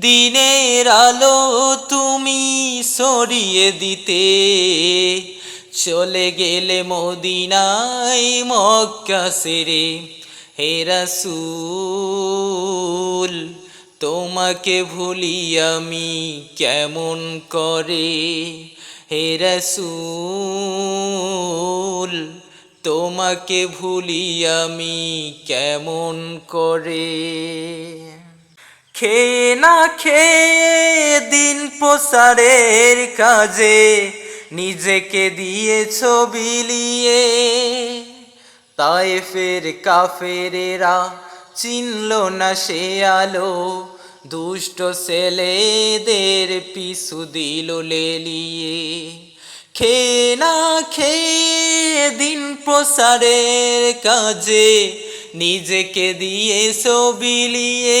দিনের আলো তুমি সরিয়ে দিতে। চলে গেলে মদিনায় মক্কা সেরে, হে রাসূল, তোমাকে ভুলি আমি কেমন করে? হে রাসূল, তোমাকে ভুলি আমি কেমন করে? খেয়ে না খেয়ে দিন প্রসারের কাজে নিজেকে দিয়েছ বিলিয়ে তাই ফের কাফেরেরা চিনল না সে আলো, দুষ্ট ছেলেদের পিছু দিল লেলিয়ে। খেয়ে না খেয়ে দিন প্রসারের কাজে নিজেকে দিয়ে বিলিয়ে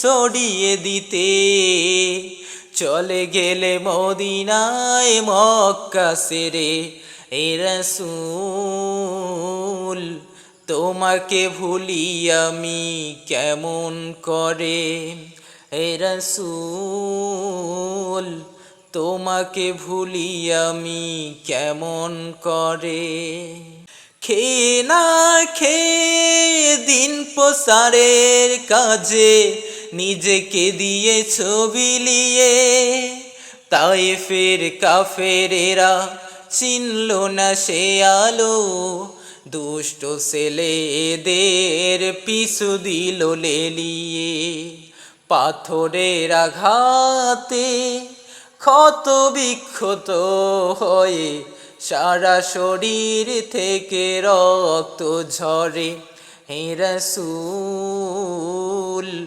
সরিয়ে দিতে। চলে গেলে মদিনায় মক্কা সেরে, এ তোমাকে ভুলি আমি কেমন করে? হে রসুল, তোমাকে ভুলি আমি কেমন করে? খেয়ে না খেয়ে দিন প্রসারের কাজে নিজেকে দিয়ে ছবিলিয়ে তাই ফের কাফেরেরা চিনল না সে আলো। দুষ্ট ছেলেদের পিছু দিল লেলিয়ে। পাথরের আঘাতে ক্ষত বিক্ষত হয়ে সারা শরীর থেকে রক্ত ঝরে হে রসুল।